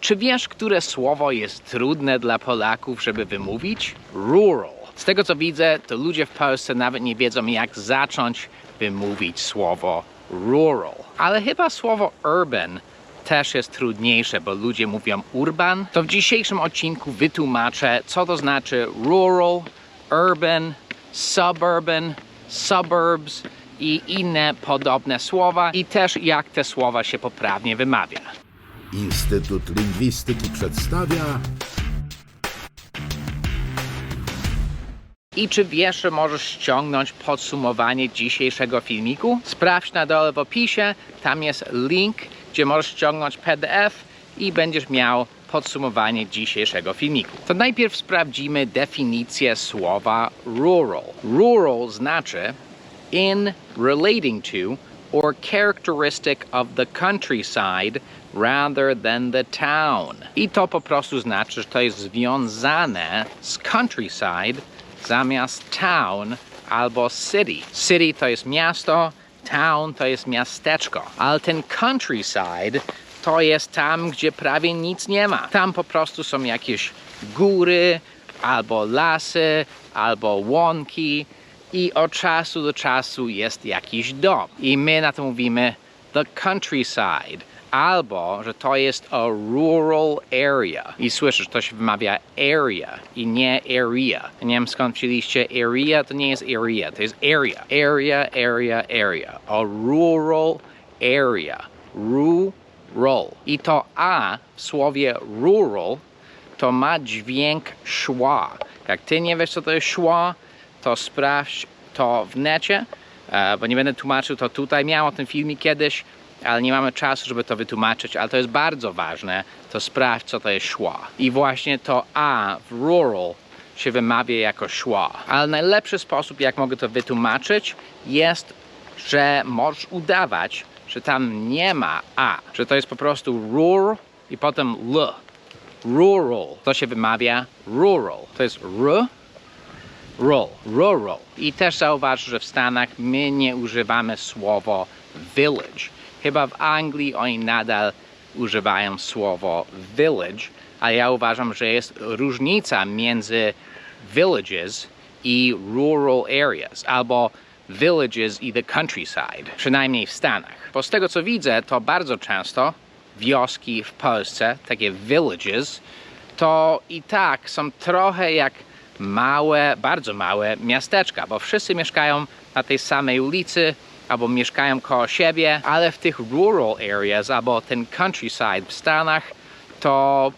Czy wiesz, które słowo jest trudne dla Polaków, żeby wymówić? Rural. Z tego co widzę, to ludzie w Polsce nawet nie wiedzą, jak zacząć wymówić słowo rural. Ale chyba słowo urban też jest trudniejsze, bo ludzie mówią urban. To w dzisiejszym odcinku wytłumaczę, co to znaczy rural, urban, suburban, suburbs i inne podobne słowa i też jak te słowa się poprawnie wymawia. Instytut Lingwistyki przedstawia I czy wiesz, że możesz ściągnąć podsumowanie dzisiejszego filmiku? Sprawdź na dole w opisie, tam jest link, gdzie możesz ściągnąć PDF i będziesz miał podsumowanie dzisiejszego filmiku. To najpierw sprawdzimy definicję słowa rural. Rural znaczy in relating to or characteristic of the countryside rather than the town. I to po prostu znaczy, że to jest związane z countryside zamiast town albo city. City to jest miasto, town to jest miasteczko, ale ten countryside to jest tam, gdzie prawie nic nie ma. Tam po prostu są jakieś góry, albo lasy, albo łąki i od czasu do czasu jest jakiś dom. I my na to mówimy the countryside. Albo, że to jest a rural area. I słyszysz, to się wymawia area i nie area. Nie wiem skąd wzięliście area, to nie jest area, to jest area. Area, area, area. A rural area. Rural. I to A w słowie rural to ma dźwięk szła. Jak ty nie wiesz, co to jest szła, to sprawdź to w necie, e, bo nie będę tłumaczył to tutaj. Miałem o tym filmik kiedyś, ale nie mamy czasu, żeby to wytłumaczyć, ale to jest bardzo ważne, to sprawdź, co to jest szła. I właśnie to A w rural się wymawia jako szła. Ale najlepszy sposób, jak mogę to wytłumaczyć, jest, że możesz udawać, że tam nie ma A, że to jest po prostu rural i potem L. Rural. To się wymawia rural. To jest R, rural, rural. I też zauważ, że w Stanach my nie używamy słowa village. Chyba w Anglii oni nadal używają słowo village, a ja uważam, że jest różnica między villages i rural areas, albo villages i the countryside, przynajmniej w Stanach. Bo z tego co widzę, to bardzo często wioski w Polsce, takie villages, to i tak są trochę jak małe, bardzo małe miasteczka, bo wszyscy mieszkają na tej samej ulicy albo mieszkają koło siebie, ale w tych rural areas albo ten countryside w Stanach to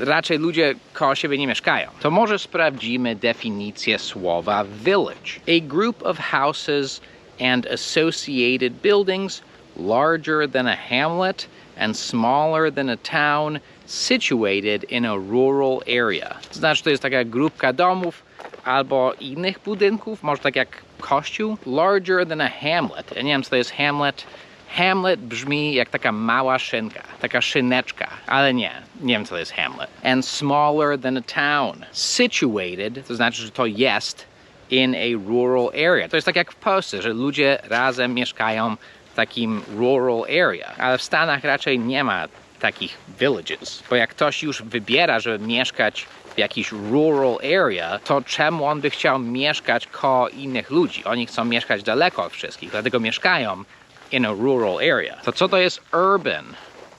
raczej ludzie koło siebie nie mieszkają. To może sprawdzimy definicję słowa village. A group of houses and associated buildings larger than a hamlet and smaller than a town situated in a rural area. To znaczy, to jest taka grupka domów albo innych budynków, może tak jak kościół. Larger than a hamlet. Ja nie wiem, co to jest hamlet. Hamlet brzmi jak taka mała szynka, taka szyneczka, ale nie, nie wiem co to jest Hamlet. And smaller than a town. Situated, to znaczy, że to jest in a rural area. To jest tak jak w Polsce, że ludzie razem mieszkają w takim rural area, ale w Stanach raczej nie ma takich villages, bo jak ktoś już wybiera, żeby mieszkać w jakiś rural area, to czemu on by chciał mieszkać koło innych ludzi? Oni chcą mieszkać daleko od wszystkich, dlatego mieszkają in a rural area. To co to jest urban?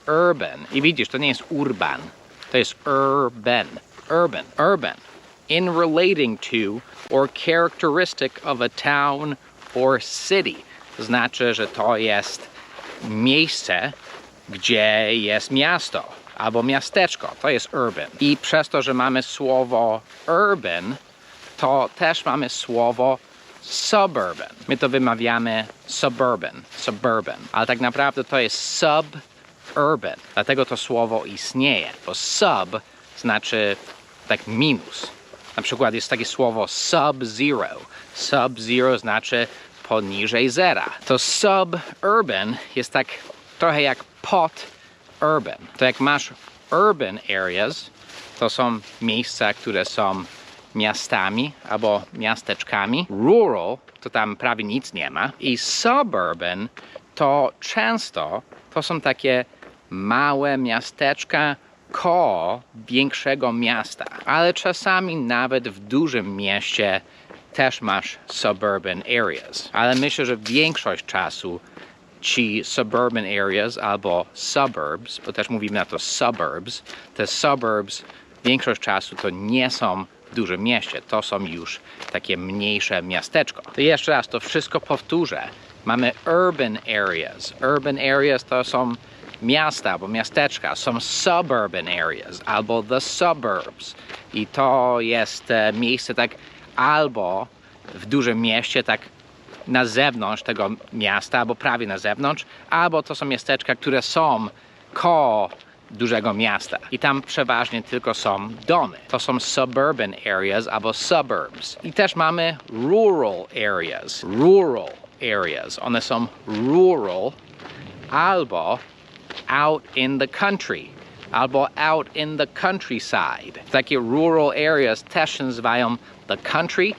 Urban. I widzisz, to nie jest urban. To jest urban. Urban. Urban. In relating to or characteristic of a town or city. To znaczy, że to jest miejsce, gdzie jest miasto albo miasteczko. To jest urban. I przez to, że mamy słowo urban, to też mamy słowo suburban. My to wymawiamy suburban, suburban, ale tak naprawdę to jest suburban. Dlatego to słowo istnieje, bo sub znaczy tak minus. Na przykład jest takie słowo sub-zero. Sub-zero znaczy poniżej zera. To suburban jest tak trochę jak pod urban. To jak masz urban areas, to są miejsca, które są miastami albo miasteczkami. Rural to tam prawie nic nie ma. I suburban to często to są takie małe miasteczka koło większego miasta. Ale czasami nawet w dużym mieście też masz suburban areas. Ale myślę, że większość czasu ci suburban areas albo suburbs, bo też mówimy na to suburbs, te suburbs większość czasu to nie są w dużym mieście, to są już takie mniejsze miasteczko. To jeszcze raz to wszystko powtórzę. Mamy urban areas. Urban areas to są miasta albo miasteczka, są suburban areas albo the suburbs. I to jest e, miejsce tak albo w dużym mieście, tak na zewnątrz tego miasta, albo prawie na zewnątrz, albo to są miasteczka, które są koło dużego miasta. I tam przeważnie tylko są domy. To są suburban areas albo suburbs. I też mamy rural areas. Rural areas. One są rural albo out in the country. Albo out in the countryside. Takie rural areas też się nazywają the country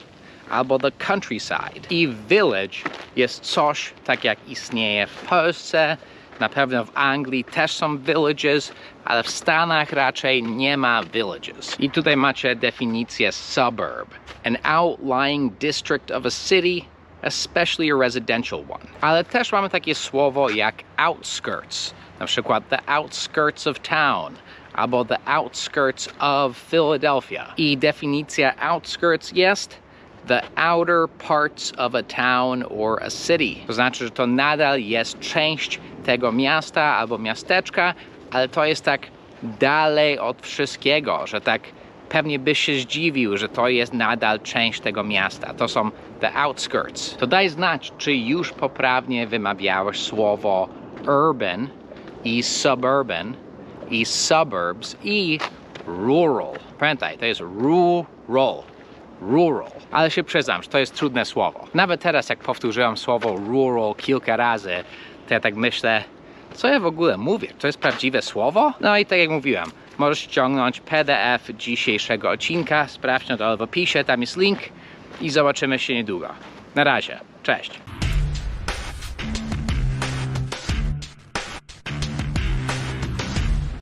albo the countryside. I village jest coś tak jak istnieje w Polsce, na pewno w Anglii też są villages, ale w Stanach raczej nie ma villages. I tutaj macie definicję suburb. An outlying district of a city, especially a residential one. Ale też mamy takie słowo jak outskirts. Na przykład the outskirts of town albo the outskirts of Philadelphia. I definicja outskirts jest the outer parts of a town or a city. To znaczy, że to nadal jest część tego miasta albo miasteczka, ale to jest tak dalej od wszystkiego, że tak pewnie byś się zdziwił, że to jest nadal część tego miasta. To są the outskirts. To daj znać, czy już poprawnie wymawiałeś słowo urban i suburban i suburbs i rural. Pamiętaj, to jest rural rural. Ale się przyznam, że to jest trudne słowo. Nawet teraz, jak powtórzyłem słowo rural kilka razy, to ja tak myślę, co ja w ogóle mówię? To jest prawdziwe słowo? No i tak jak mówiłem, możesz ściągnąć PDF dzisiejszego odcinka, sprawdź dole w opisie, tam jest link i zobaczymy się niedługo. Na razie, cześć.